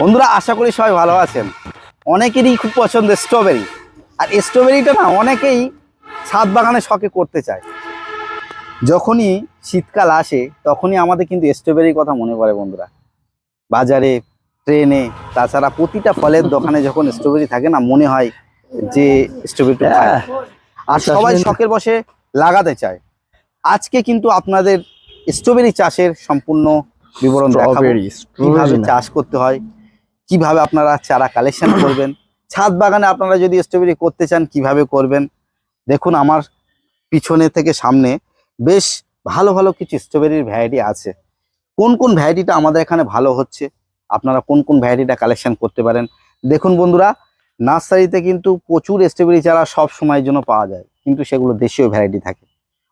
বন্ধুরা আশা করি সবাই ভালো আছেন। অনেকেরই খুব পছন্দ স্ট্রবেরি আর স্ট্রবেরিটা না অনেকেই ছাদ বাগানে শখে করতে চায়। যখনই শীতকাল আসে তখনই আমাদের কিন্তু স্ট্রবেরির কথা মনে পড়ে বন্ধুরা। বাজারে ট্রেনে তাছাড়া প্রতিটা ফলের দোকানে যখন স্ট্রবেরি থাকে না মনে হয় যে স্ট্রবেরি আর সবাই শখের বসে লাগাতে চায়। আজকে কিন্তু আপনাদের স্ট্রবেরি চাষের সম্পূর্ণ বিবরণ দেখাবো। স্ট্রবেরি কীভাবে চাষ করতে হয় কীভাবে আপনারা চারা কালেকশন করবেন? ছাদ বাগানে আপনারা যদি স্ট্রবেরি করতে চান কীভাবে করবেন? দেখুন আমার পিছনে থেকে সামনে বেশ ভালো ভালো কিছু স্ট্রবেরির ভ্যারাইটি আছে। কোন কোন ভ্যারাইটিটা আমাদের এখানে ভালো হচ্ছে? আপনারা কোন কোন ভ্যারাইটিটা কালেকশন করতে পারেন? দেখুন বন্ধুরা নার্সারিতে কিন্তু প্রচুর স্ট্রবেরি চারা সব সময়ের জন্য পাওয়া যায় কিন্তু সেগুলো দেশীয় ভ্যারাইটি থাকে।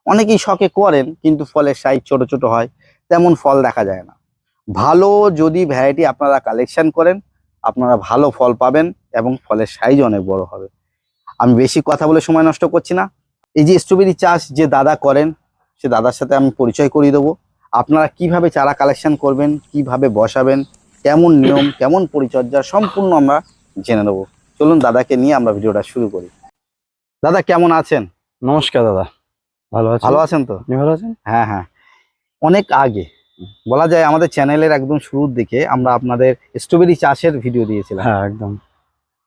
অনেকেই শখে করেন কিন্তু ফলের সাইজ ছোট ছোট হয় তেমন ফল দেখা যায় না। ভালো যদি ভ্যারাইটি আপনারা কালেকশন করেন আপনারা ভালো ফল পাবেন এবং ফলের সাইজ অনেক বড় হবে। আমি বেশি কথা বলে সময় নষ্ট করছি না। এই যে স্ট্রবেরি চাষ যে দাদা করেন সে দাদার সাথে আমি পরিচয় করিয়ে দেবো। আপনারা কীভাবে চারা কালেকশন করবেন কীভাবে বসাবেন কেমন নিয়ম কেমন পরিচর্যা সম্পূর্ণ আমরা জেনে নেব। চলুন দাদাকে নিয়ে আমরা ভিডিওটা শুরু করি। দাদা কেমন আছেন? নমস্কার দাদা। ভালো আছেন? ভালো আছেন তো? ভালো আছেন? হ্যাঁ হ্যাঁ। অনেক আগে বলা যায় আমাদের চ্যানেলের একদম শুরুর দিকে আমরা আপনাদের স্ট্রবেরি চাষের ভিডিও দিয়েছিলাম। হ্যাঁ একদম।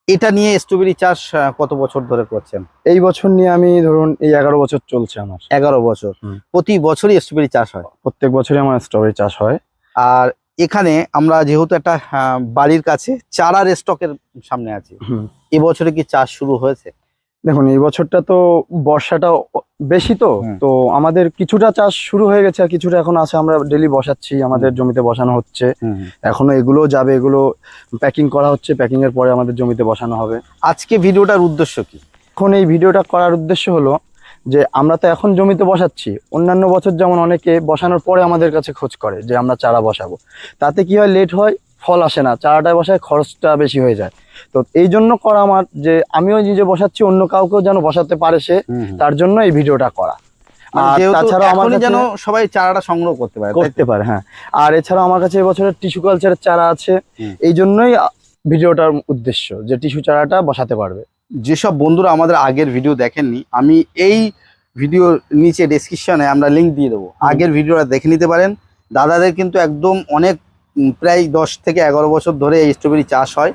এটা নিয়ে স্ট্রবেরি চাষ কত বছর ধরে করছেন? এই বছর নিয়ে আমি ধরুন এই এগারো বছর চলছে আমার। এগারো বছর। প্রতি বছরই স্ট্রবেরি চাষ হয়? প্রত্যেক বছরই আমার স্ট্রবেরি চাষ হয়। আর এখানে আমরা যেহেতু একটা বাড়ির কাছে চারার স্টকের সামনে আছি। এবছরে কি চাষ শুরু হয়েছে? দেখুন এই বছরটা তো বর্ষাটা বেশি তো তো আমাদের কিছুটা চাষ শুরু হয়ে গেছে আর কিছুটা এখন আছে আমরা ডেলি বসাচ্ছি আমাদের জমিতে বসানো হচ্ছে। এখনও এগুলো যাবে এগুলো প্যাকিং করা হচ্ছে প্যাকিং এর পরে আমাদের জমিতে বসানো হবে। আজকে ভিডিওটার উদ্দেশ্য কি? এখন এই ভিডিওটা করার উদ্দেশ্য হলো যে আমরা তো এখন জমিতে বসাচ্ছি। অন্যান্য বছর যেমন অনেকে বসানোর পরে আমাদের কাছে খোঁজ করে যে আমরা চারা বসাবো। তাতে কি হয় লেট হয় ফল আসে না। চারাটায় বসায় খরচটা বেশি হয়ে যায়। তো এই জন্য করা আমার যে আমিও নিজে বসাচ্ছি অন্য কাউকেও যেন বসাতে পারে সে তার জন্য এই ভিডিওটা করা। মানে আর যেহেতু আমার যেন সবাই চারাটা সংগ্রহ করতে পারে করতে পারে হ্যাঁ। আর এছাড়াও আমার কাছে এবছরের টিস্যু কালচারের চারা আছে এই জন্যই ভিডিওটার উদ্দেশ্য যে টিস্যু চারাটা বসাতে পারবে। যেসব বন্ধুরা আমাদের আগের ভিডিও দেখেননি আমি এই ভিডিও নিচে ডেসক্রিপশনে আমরা লিঙ্ক দিয়ে দেবো। আগের ভিডিওটা দেখে নিতে পারেন। দাদাদের কিন্তু একদম অনেক প্রায় দশ থেকে এগারো বছর ধরে এই স্ট্রবেরি চাষ হয়।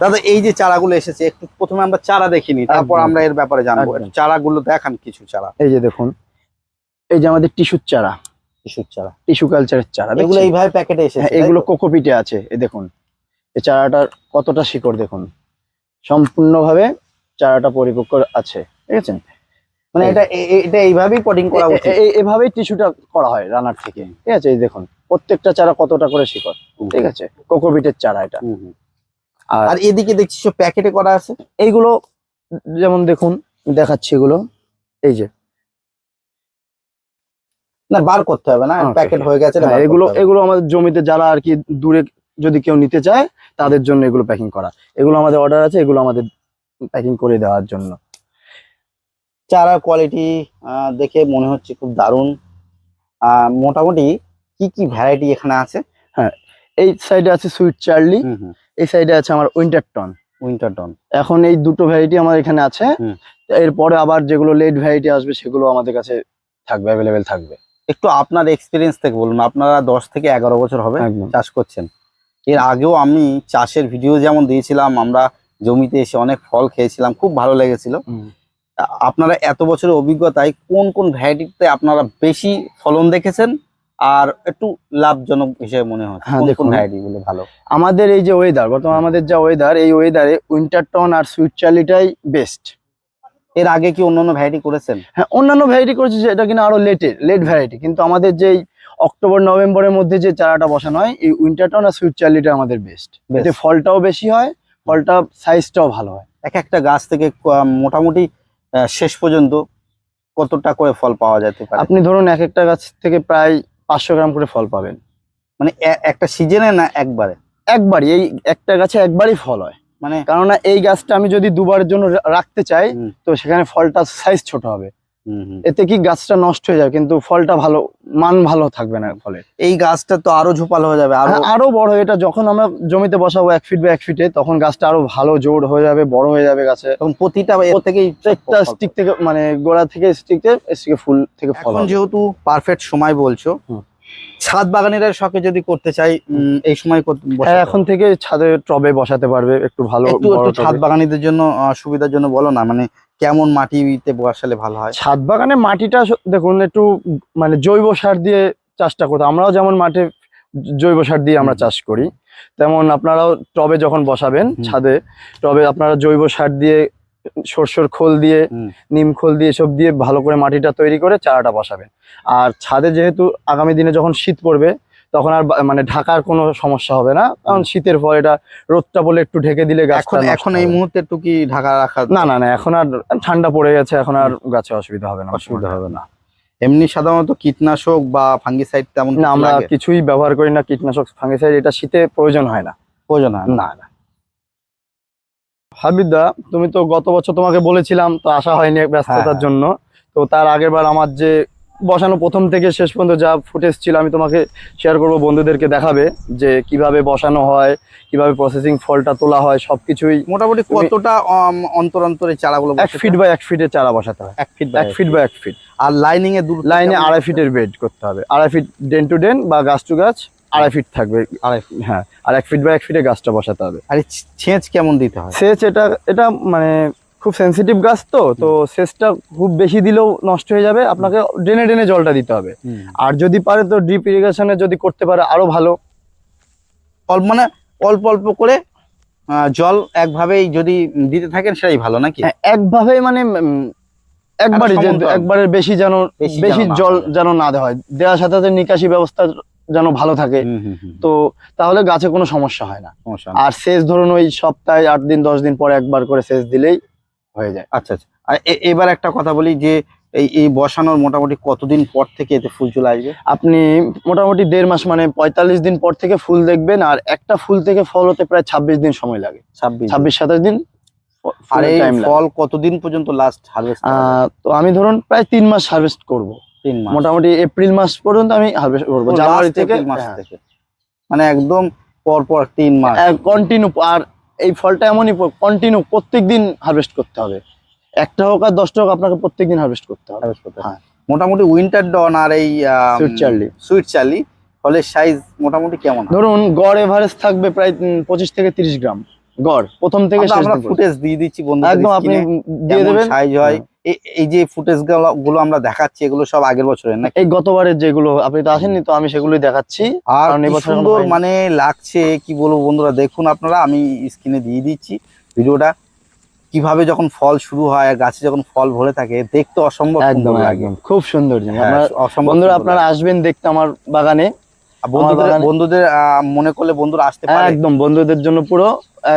দাদা এই যে চারাগুলো এসেছে একটু প্রথমে আমরা চারা দেখিনি তারপর আমরা এর ব্যাপারে জানব। চারাগুলো দেখান কিছু চারা। এই যে দেখুন এই যে আমাদের টিস্যুর চারা চারা। টিস্যু কালচারের চারা এগুলো এইভাবে প্যাকেটে এসেছে হ্যাঁ এগুলো কোকোপিটে আছে এই দেখুন। এই চারাটার কতটা শিকড় দেখুন। সম্পূর্ণভাবে চারাটা পরিপক্ক আছে ঠিক আছে? মানে এটা এটা এইভাবেই পটিং করা এ- উচিত। এ- এ- টিস্যুটা করা হয় রানার থেকে ঠিক আছে? এই দেখুন প্রত্যেকটা চারা কতটা করে শিকড় ঠিক আছে? কোকোপিটের চারা এটা। হুম, হুম। আর এদিকে দেখছি সব প্যাকেটে করা আছে। এইগুলো যেমন দেখুন দেখাচ্ছি এগুলো। এই যে। না বার করতে হবে না প্যাকেট হয়ে গেছে এটা হ্যাঁ, এগুলো এগুলো আমাদের জমিতে যারা আর কি দূরে যদি কেউ নিতে চায় তাদের জন্য এগুলো প্যাকিং করা। এগুলো আমাদের অর্ডার আছে এগুলো আমাদের প্যাকিং করে দেওয়ার জন্য। চারা কোয়ালিটি দেখে মনে হচ্ছে খুব দারুণ। মোটামুটি কি কি ভ্যারাইটি এখানে আছে? হ্যাঁ এই সাইডে আছে সুইট চার্লি এই সাইডে আছে আমার উইন্টার টন উইন্টার টন এখন এই দুটো ভ্যারাইটি আমার এখানে আছে। এরপরে আবার যেগুলো লেট ভ্যারাইটি আসবে সেগুলো আমাদের কাছে থাকবে অ্যাভেলেবেল থাকবে। একটু আপনার এক্সপিরিয়েন্স থেকে বলুন। আপনারা দশ থেকে এগারো বছর হবে চাষ করছেন। এর আগেও আমি চাষের ভিডিও যেমন দিয়েছিলাম আমরা জমিতে এসে অনেক ফল খেয়েছিলাম খুব ভালো লেগেছিল। আপনারা এত বছরের অভিজ্ঞতায় কোন কোন ভ্যারাইটিতে আপনারা বেশি ফলন দেখেছেন? আর একটু লাভজনক হিসেবে মনে হয়। হ্যাঁ, দেখুন। ভ্যারাইটি গুলো ভালো? আমাদের এই যে ওয়েদার বর্তমানে আমাদের যা ওয়েদার এই ওয়েদারে উইন্টার টন আর সুইট চার্লিটাই বেস্ট এর আগে কি অন্য অন্য ভ্যারাইটি করেছেন? হ্যাঁ অন্যান্য ভ্যারাইটি করেছি এটা কিনা আরও লেটের লেট ভ্যারাইটি কিন্তু আমাদের যেই অক্টোবর নভেম্বরের মধ্যে যে চারাটা বসানো হয় এই উইন্টার টন আর সুইট চার্লিটা আমাদের বেস্ট এতে ফলটাও বেশি হয় ফলটা সাইজটাও ভালো হয়। এক একটা গাছ থেকে মোটামুটি শেষ পর্যন্ত কতটা করে ফল পাওয়া যেতে পারে? আপনি ধরুন এক একটা গাছ থেকে প্রায় পাঁচশো গ্রাম করে ফল পাবেন। মানে একটা সিজনে না একবারে। একবারই এই একটা গাছে একবারই ফল হয়। মানে কারণ এই গাছটা আমি যদি দুবারের জন্য রাখতে চাই তো সেখানে ফলটা সাইজ ছোট হবে। এতে কি গাছটা নষ্ট হয়ে যাবে কিন্তু ফলটা ভালো মান ভালো থাকবে না ফলে। এই গাছটা তো আরও ঝোপাল হয়ে যাবে আরও আরও বড় এটা যখন আমরা জমিতে বসাবো এক ফিট বা এক ফিটে তখন গাছটা আরও ভালো জোর হয়ে যাবে বড় হয়ে যাবে গাছে। এবং প্রতিটা থেকে প্রত্যেকটা স্টিক থেকে মানে গোড়া থেকে স্টিক স্টিকে ফুল থেকে ফল যেহেতু পারফেক্ট সময় বলছো। ছাদ বাগানের শখে যদি করতে চাই এই সময় হ্যাঁ। এখন থেকে ছাদে টবে বসাতে পারবে একটু ভালো ছাদ বাগানিদের জন্য সুবিধার জন্য বলো না মানে কেমন মাটিতে বসালে ভালো হয়? ছাদ বাগানে মাটিটা দেখুন একটু মানে জৈব সার দিয়ে চাষটা করতে আমরাও যেমন মাঠে জৈব সার দিয়ে আমরা চাষ করি তেমন আপনারাও টবে যখন বসাবেন ছাদে টবে আপনারা জৈব সার দিয়ে সরষের খোল দিয়ে নিম খোল দিয়ে এসব দিয়ে ভালো করে মাটিটা তৈরি করে চারাটা বসাবেন। আর ছাদে যেহেতু আগামী দিনে যখন শীত পড়বে তখন আর মানে ঢাকার কোনো সমস্যা হবে না। কারণ শীতের ফল এটা রোদটা বলে একটু ঢেকে দিলে এখন এখন এই মুহূর্তে একটু কি ঢাকা রাখা না না না এখন আর ঠান্ডা পড়ে গেছে এখন আর গাছে অসুবিধা হবে না। অসুবিধা হবে না। এমনি সাধারণত কীটনাশক বা ফাঙ্গিসাইড তেমন না আমরা কিছুই ব্যবহার করি না কীটনাশক ফাঙ্গিসাইড এটা শীতে প্রয়োজন হয় না। প্রয়োজন হয় না না। হাবিদা তুমি তো গত বছর তোমাকে বলেছিলাম তো আসা হয়নি ব্যস্ততার হ্যাঁ। জন্য। তো তার আগের বার আমার যে বসানো প্রথম থেকে শেষ পর্যন্ত যা ফুটেজ ছিল আমি তোমাকে শেয়ার করব বন্ধুদেরকে দেখাবে যে কীভাবে বসানো হয় কীভাবে প্রসেসিং ফলটা তোলা হয় সবকিছুই মোটামুটি কতটা অন্তর অন্তরে চারাগুলো এক ফিট বাই এক ফিটের চারা বসাতে হয়। এক ফিট এক ফিট বা এক ফিট আর লাইনিং এর দূর লাইনে আড়াই ফিটের বেড করতে হবে। আড়াই ফিট ডেন টু ডেন বা গাছ টু গাছ আড়াই ফিট থাকবে আড়াই হ্যাঁ আর এক ফিট বাই এক ফিটে গাছটা বসাতে হবে। আর ছেঁচ কেমন দিতে হয়? সেচ এটা এটা মানে খুব সেনসিটিভ গাছ তো তো সেচটা খুব বেশি দিলেও নষ্ট হয়ে যাবে আপনাকে ড্রেনে ড্রেনে জলটা দিতে হবে। আর যদি পারে তো ড্রিপ ইরিগেশনে যদি করতে পারে আরও ভালো। অল্প মানে অল্প অল্প করে জল একভাবেই যদি দিতে থাকেন সেটাই ভালো নাকি? হ্যাঁ, একভাবে মানে সমান্তরাল। একবারের বেশি যেন বেশি জল যেন না দেওয়া হয়। দেওয়ার সাথে সাথে নিকাশি ব্যবস্থা যেন ভালো থাকে। তো তাহলে গাছে কোনো সমস্যা হয় না। আর সেচ ধরুন ওই সপ্তাহে আট দিন দশ দিন পরে একবার করে সেচ দিলেই হয়ে যায়। আচ্ছা আচ্ছা। আর এবার একটা কথা বলি যে এই এই বসানোর মোটামুটি কতদিন পর থেকে এতে ফুল চলে আসবে? আপনি মোটামুটি দেড় মাস মানে পঁয়তাল্লিশ দিন পর থেকে ফুল দেখবেন আর একটা ফুল থেকে ফল হতে প্রায় ছাব্বিশ দিন সময় লাগে। ছাব্বিশ ছাব্বিশ সাতাশ দিন আর এই ফল কতদিন পর্যন্ত লাস্ট হারভেস্ট তো আমি ধরুন প্রায় তিন মাস হারভেস্ট করব। তিন মাস। মোটামুটি এপ্রিল মাস পর্যন্ত আমি হারভেস্ট করব জানুয়ারি থেকে মাস থেকে। মানে একদম পর পর তিন মাস। কন্টিনিউ আর এই ফলটা এমনই কন্টিনিউ প্রত্যেক দিন হারভেস্ট করতে হবে। একটা হোক আর দশটা হোক আপনাকে প্রত্যেক দিন হারভেস্ট করতে হবে। হয়। হ্যাঁ। মোটামুটি উইন্টার ডন আর এই সুইট চার্লি সুইট চার্লি ফলের সাইজ মোটামুটি কেমন ধরুন গড় এভারেজ থাকবে প্রায় পঁচিশ থেকে তিরিশ গ্রাম। গড় প্রথম থেকে আমরা- ফুটেজ দিয়ে দিচ্ছি বন্ধু একদম আপনি দিয়ে দেবেন। সাইজ হয়। এ- এই যে ফুটেজগুলো আমরা দেখাচ্ছি এগুলো সব আগের বছরের না এই গতবারের যেগুলো আপনি তো আসেননি তো আমি সেগুলোই দেখাচ্ছি। আর সুন্দর মানে লাগছে কি বলব বন্ধুরা দেখুন আপনারা আমি স্ক্রিনে দিয়ে দিচ্ছি ভিডিওটা। কীভাবে যখন ফল শুরু হয় আর গাছে যখন ফল ভরে থাকে দেখতে অসম্ভব একদম একদম খুব সুন্দর জিনিস। হ্যাঁ, অসম্ভব বন্ধুরা আপনারা আসবেন দেখতে আমার বাগানে। বন্ধুদের বন্ধুদের মনে করলে বন্ধুরা আসতে পারে। একদম বন্ধুদের জন্য পুরো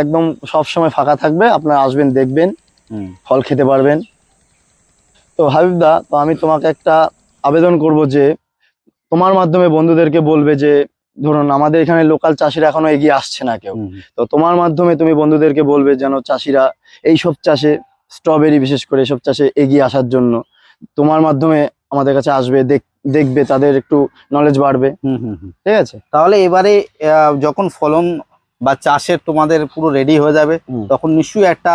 একদম সব সময় ফাঁকা থাকবে। আপনারা আসবেন দেখবেন ফল খেতে পারবেন। তো হাবিবদা তো আমি তোমাকে একটা আবেদন করব যে তোমার মাধ্যমে বন্ধুদেরকে বলবে যে ধরুন আমাদের এখানে লোকাল চাষিরা এখনও এগিয়ে আসছে না কেউ। তো তোমার মাধ্যমে তুমি বন্ধুদেরকে বলবে যেন চাষিরা এইসব চাষে স্ট্রবেরি বিশেষ করে এসব চাষে এগিয়ে আসার জন্য তোমার মাধ্যমে আমাদের কাছে আসবে দেখ- দেখবে তাদের একটু নলেজ বাড়বে। ঠিক আছে? তাহলে এবারে যখন ফলন বা চাষের তোমাদের পুরো রেডি হয়ে যাবে তখন নিশ্চয়ই একটা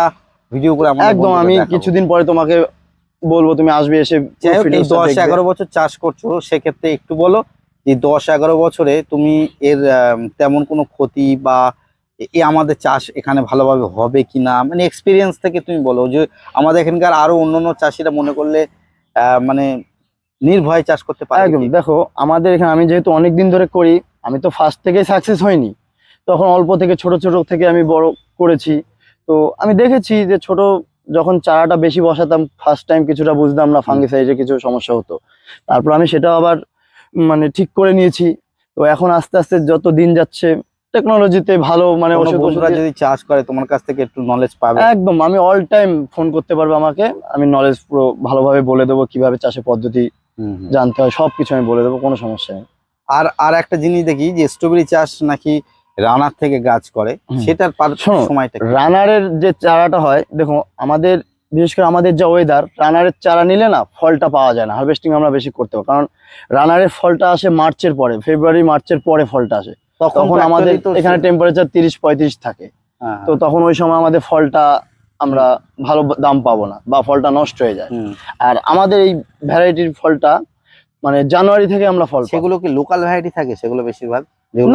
ভিডিও করে একদম আমি কিছুদিন পরে তোমাকে বলব তুমি আসবে এসে দশ এগারো বছর চাষ করছ সেক্ষেত্রে একটু বলো যে দশ এগারো বছরে তুমি এর তেমন কোনো ক্ষতি বা এ- আমাদের চাষ এখানে ভালোভাবে হবে কিনা? মানে এক্সপিরিয়েন্স থেকে তুমি বলো যে আমাদের এখানকার আরও অন্য অন্য চাষিরা মনে করলে আহ, মানে নির্ভয়ে চাষ করতে পারে একদম দেখো আমাদের এখানে আমি যেহেতু অনেক দিন ধরে করি আমি তো ফার্স্ট থেকে সাকসেস হয়নি তখন অল্প থেকে ছোট ছোট থেকে আমি বড় করেছি। তো আমি দেখেছি যে ছোট যখন চারাটা বেশি বসাতাম ফার্স্ট টাইম কিছুটা বুঝতাম না ফাঙ্গিসাইডের কিছু সমস্যা হতো। তারপর আমি সেটা আবার মানে ঠিক করে নিয়েছি। তো এখন আস্তে আস্তে যত দিন যাচ্ছে টেকনোলজিতে ভালো মানে বন্ধুরা যদি চাষ করে তোমার কাছ থেকে একটু নলেজ পাবে? একদম আমি অল টাইম ফোন করতে পারব আমাকে। আমি নলেজ পুরো ভালোভাবে বলে দেবো কীভাবে চাষের পদ্ধতি। জানতে হয় সবকিছু আমি বলে দেবো কোনো সমস্যা নেই। আর আর একটা জিনিস দেখি যে স্ট্রবেরি চাষ নাকি রানার থেকে গাছ করে। সেটার সময়টা? রানারের যে চারাটা হয় দেখো আমাদের বিশেষ করে আমাদের যা ওয়েদার রানারের চারা নিলে না ফলটা পাওয়া যায় না হারভেস্টিং আমরা বেশি করতে পারি কারণ রানারের ফলটা আসে মার্চের পরে ফেব্রুয়ারি মার্চের পরে ফলটা আসে। তখন আমাদের এখানে টেম্পারেচার তিরিশ পঁয়ত্রিশ থাকে। হ্যাঁ, তো তখন ওই সময় আমাদের ফলটা আমরা ভালো দাম পাবো না বা ফলটা নষ্ট হয়ে যায়। আর আমাদের এই ভ্যারাইটির ফলটা মানে জানুয়ারি থেকে আমরা ফল সেগুলো কি লোকাল ভ্যারাইটি থাকে সেগুলো বেশিরভাগ?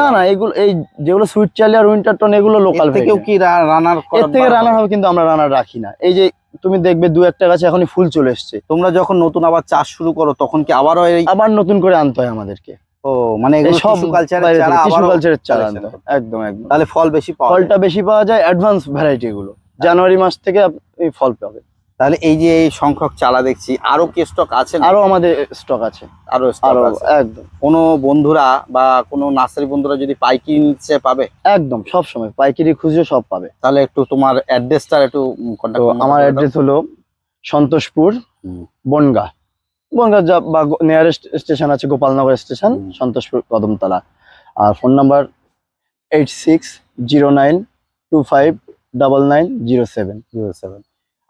না না এগুলো এই যেগুলো সুইট চার্লি আর উইন্টার টন এগুলো লোকাল থেকেও কি রানার এর থেকে রানার হবে কিন্তু আমরা রানার রাখি না। এই যে তুমি দেখবে দু একটা গাছে এখনই ফুল চলে এসছে। তোমরা যখন নতুন আবার চাষ শুরু করো তখন কি আবারও আবার নতুন করে আনতে হয় আমাদেরকে। ও মানে সব কালচারের চারা আনতে হয়। একদম একদম। তাহলে ফল বেশি পাওয়া ফলটা বেশি পাওয়া যায় অ্যাডভান্স ভ্যারাইটি গুলো। জানুয়ারি মাস থেকে আপনি ফল পাবে। তাহলে এই যে এই সংখ্যক চারা দেখছি আরও কি স্টক আছে আরও আমাদের স্টক আছে। আরও আরও একদম। কোনো বন্ধুরা বা কোনো নার্সারি বন্ধুরা যদি পাইকি নিচ্ছে পাবে? একদম সব সময়। পাইকারি খুঁজে সব পাবে। তাহলে একটু তোমার অ্যাড্রেসটা একটু আমার অ্যাড্রেস হলো সন্তোষপুর। বনগা। বনগা যা বা নিয়ারেস্ট স্টেশন আছে গোপালনগর স্টেশন সন্তোষপুর কদমতলা। আর phone number eight six zero nine two five double nine zero seven zero seven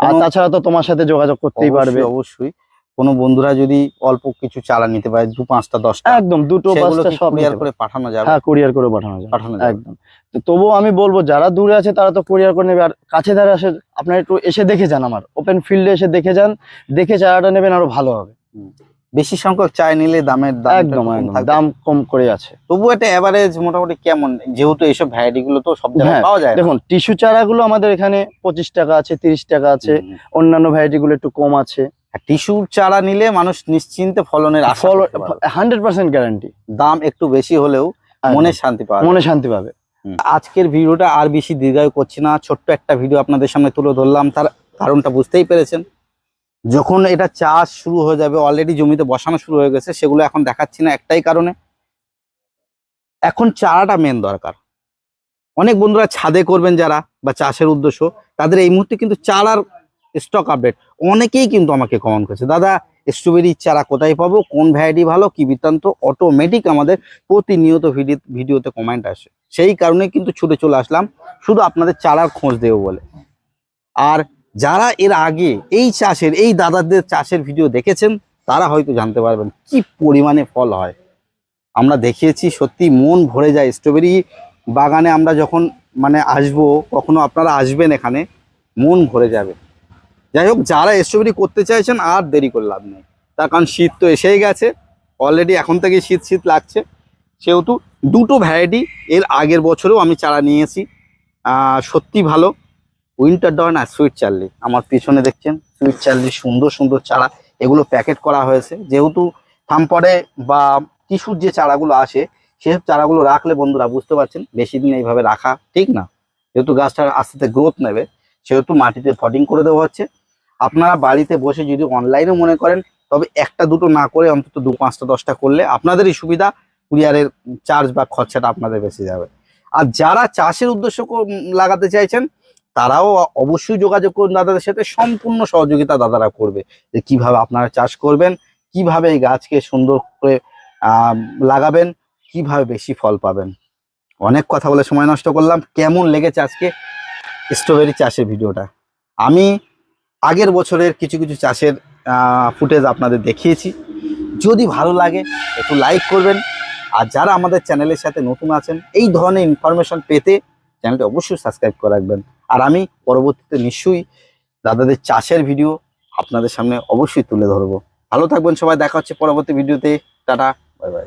আর তাছাড়া তো তোমার সাথে যোগাযোগ করতেই পারবে। অবশ্যই। কোনো বন্ধুরা যদি অল্প কিছু চালা নিতে পারে দু পাঁচটা দশটা একদম দুটো পাঁচটা সব কুরিয়ার করে পাঠানো যাবে? হ্যাঁ কুরিয়ার করে পাঠানো যায় পাঠানো যাবে। একদম। তো তবুও আমি বলব যারা দূরে আছে তারা তো কুরিয়ার করে নেবে। আর কাছে ধারে আসে আপনারা একটু এসে দেখে যান আমার। ওপেন ফিল্ডে এসে দেখে যান দেখে চারাটা নেবেন আরও ভালো হবে। বেশি সংখ্যক চাই নিলে দামের দাম একদম দাম কম করে আছে। তবু একটা এভারেজ মোটামুটি কেমন? যেহেতু এইসব ভ্যারাইটি গুলো তো সব জায়গায় হ্যাঁ, পাওয়া যায়। দেখুন টিস্যু চারাগুলো আমাদের এখানে পঁচিশ টাকা আছে তিরিশ টাকা আছে অন্যান্য ভ্যারাইটি গুলো একটু কম আছে। টিস্যুর চারা নিলে মানুষ নিশ্চিন্তে ফলনের ফল হান্ড্রেড পার্সেন্ট গ্যারান্টি দাম একটু বেশি হলেও মনে শান্তি যায়। মনে শান্তি পাবে। আজকের ভিডিওটা আর বেশি দীর্ঘায়ু করছি না ছোট্ট একটা ভিডিও আপনাদের সামনে তুলে ধরলাম তার কারণটা বুঝতেই পেরেছেন। যখন এটা চাষ শুরু হয়ে যাবে অলরেডি জমিতে বসানো শুরু হয়ে গেছে, সেগুলো এখন দেখাচ্ছি না একটাই কারণে। এখন চারাটা মেন দরকার। অনেক বন্ধুরা ছাদে করবেন যারা, বা চাষের উদ্দেশ্য, তাদের এই মুহূর্তে কিন্তু চারার স্টক আপডেট অনেকেই কিন্তু আমাকে কমেন্ট করেছে, দাদা স্ট্রবেরির চারা কোথায় পাবো? কোন ভ্যারাইটি ভালো? কি বৃত্তান্ত? অটোমেটিক আমাদের প্রতিনিয়ত ভিডিও ভিডিওতে কমেন্ট আসে। সেই কারণে কিন্তু ছুটে চলে আসলাম, শুধু আপনাদের চারার খোঁজ দেবো বলে। আর যারা এর আগে এই চাষের, এই দাদাদের চাষের ভিডিও দেখেছেন, তারা হয়তো জানতে পারবেন কি পরিমাণে ফল হয়। আমরা দেখিয়েছি, সত্যি মন ভরে যায় স্ট্রবেরি বাগানে আমরা যখন মানে আসব, কখনো আপনারা আসবেন এখানে, মন ভরে যাবে। যাই হোক, যারা স্ট্রবেরি করতে চাইছেন, আর দেরি করে লাভ নেই। তার কারণ শীত তো এসেই গেছে অলরেডি এখন থেকে শীত শীত লাগছে। সেহেতু দুটো ভ্যারাইটি এর আগের বছরেও আমি চারা নিয়েছি। সত্যি ভালো। উইন্টার ডন আর সুইট চার্লি। আমার পিছনে দেখছেন, সুইট চার্লি সুন্দর সুন্দর চারা। এগুলো প্যাকেট করা হয়েছে। যেহেতু থামপরে বা টিস্যুর যে চারাগুলো আসে সেসব চারাগুলো রাখলে বন্ধুরা বুঝতে পারছেন, বেশি দিন এইভাবে রাখা ঠিক না। যেহেতু গাছটা আস্তে আস্তে গ্রোথ নেবে, সেহেতু মাটিতে ফটিং করে দেওয়া হচ্ছে। আপনারা বাড়িতে বসে যদি অনলাইনে মনে করেন, তবে একটা দুটো না করে অন্তত দু পাঁচটা, দশটা করলে আপনাদেরই সুবিধা, কুরিয়ারের চার্জ বা খরচাটা আপনাদের বেঁচে যাবে। আর যারা চাষের উদ্দেশ্য লাগাতে চাইছেন তারাও অবশ্যই যোগাযোগ করুন দাদাদের সাথে, সম্পূর্ণ সহযোগিতা দাদারা করবে যে কীভাবে আপনারা চাষ করবেন, কীভাবে এই গাছকে সুন্দর করে লাগাবেন, কীভাবে বেশি ফল পাবেন। অনেক কথা বলে সময় নষ্ট করলাম। কেমন লেগেছে আজকে স্ট্রবেরি চাষের ভিডিওটা? আমি আগের বছরের কিছু কিছু চাষের ফুটেজ আপনাদের দেখিয়েছি। যদি ভালো লাগে, একটু লাইক করবেন। আর যারা আমাদের চ্যানেলের সাথে নতুন আছেন, এই ধরনের ইনফরমেশন পেতে চ্যানেলটি অবশ্যই সাবস্ক্রাইব করে রাখবেন। আর আমি পরবর্তীতে নিশ্চয়ই দাদাদের চাষের ভিডিও আপনাদের সামনে অবশ্যই তুলে ধরবো। ভালো থাকবেন সবাই, দেখা হচ্ছে পরবর্তী ভিডিওতে। Tata, bye bye.